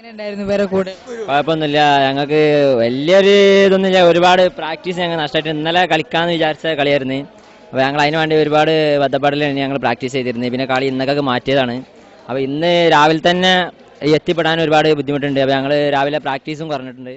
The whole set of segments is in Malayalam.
കുഴപ്പമൊന്നുമില്ല. ഞങ്ങൾക്ക് വലിയൊരു ഇതൊന്നുമില്ല. ഒരുപാട് പ്രാക്ടീസ് ഞങ്ങൾ നഷ്ടമായിട്ട് ഇന്നലെ കളിക്കാന്ന് വിചാരിച്ച കളിയായിരുന്നു. അപ്പോൾ ഞങ്ങൾ അതിന് വേണ്ടി ഒരുപാട് ബന്ധപ്പെടലാണ് ഞങ്ങൾ പ്രാക്ടീസ് ചെയ്തിരുന്നത്. പിന്നെ കളി ഇന്നൊക്കെ മാറ്റിയതാണ്. അപ്പോൾ ഇന്ന് രാവിലെ തന്നെ എത്തിപ്പെടാൻ ഒരുപാട് ബുദ്ധിമുട്ടുണ്ട്. അപ്പോൾ ഞങ്ങൾ രാവിലെ പ്രാക്ടീസും കുറഞ്ഞിട്ടുണ്ട്.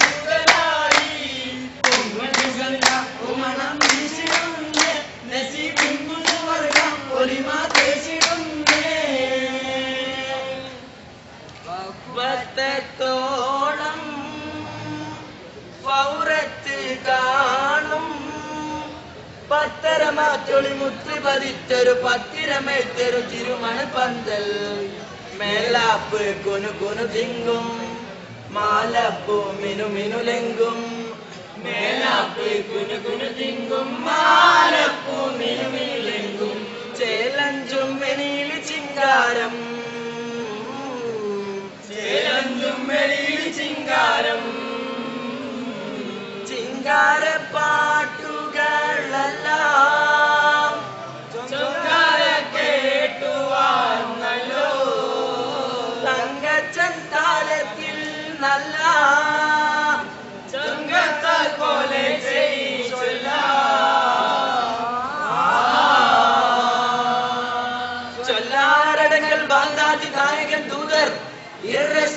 പൗരത്ത് കാണും. പത്തരമാറ്റൊളി മുത്ത് പതിച്ചൊരു പത്തിരമേത്തൊരു തിരുമണ പന്തൽ. മേലാപ്പ് കൊനു കൊനു തിങ്കും മാലപ്പു മിനു മിനുലെങ്കും മേലാപ്പ് കുനു കുനു തിങ്കും മാലപ്പൂ മിനു മിനുലെങ്കും ചേലഞ്ചും മെനിയിൽ ചിങ്കാരം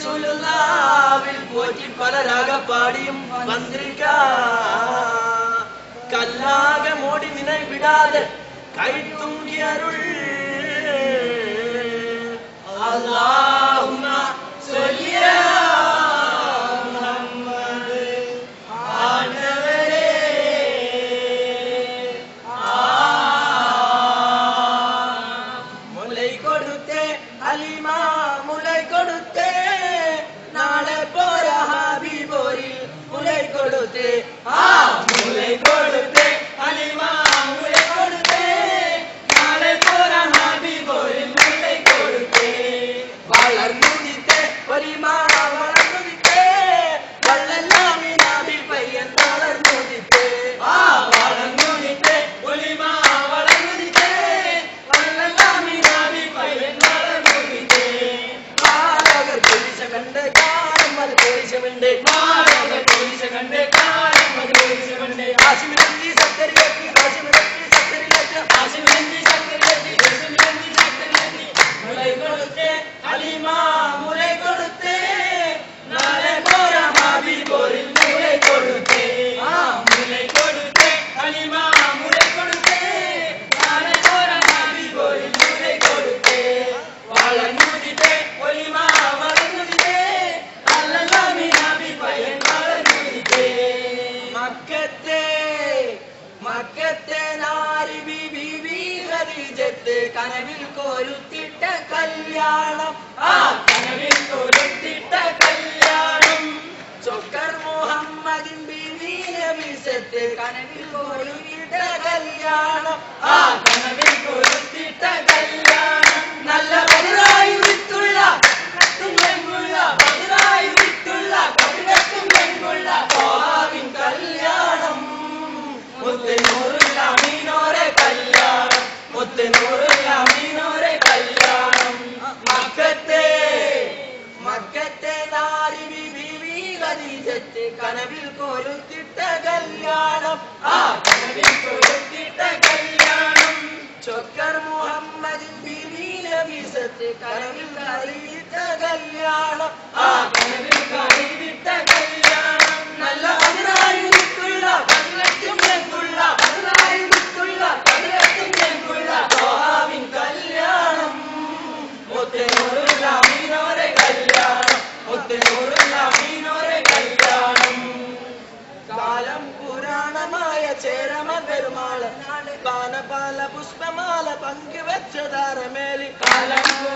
ரசூலுல்லாவில் போற்றி பலராக பாடியும் வந்திருக்கா? கல்லாக மோடி நினை விடாத கை தூங்கி அருள். அல்லா வளர்ந்து நித்தே பரிமாணா வளர்ந்து நித்தே வள்ளல்லாமி நாவி பையன் வளர்ந்து நித்தே ஆ வளர்ந்து நித்தே காலம் அது பொலிச காலம் அது பொலிச வெண்டே. ബി ഖദീജത്ത് കനവിൽ കോരുത്തിട്ട കല്യാണം. ആ കനവിൽ കോരുത്തിട്ട കല്യാണം. ചൊക്കർ മുഹമ്മദിൻ ബിബി നബിസത്ത് കനവിൽ കോരുത്തിട്ട കല്യാണം. ആ കനവിൽ കോരുത്തിട്ട കല്യാണം. കനവിൽ കൊരുത്തിട്ട കല്യാണം. ആ കനവിൽ കൊരുത്തിട്ട കല്യാണം. ചൊക്കർ മുഹമ്മദിൻ ബിബി നബിസത്ത് കനവിൽ അറിയിച്ച കല്യാണം. ആ കനവിൽ പാല പാല പുഷ്പമാല പങ്കുവെച്ച താരമേലി കാലം പുരാണമായ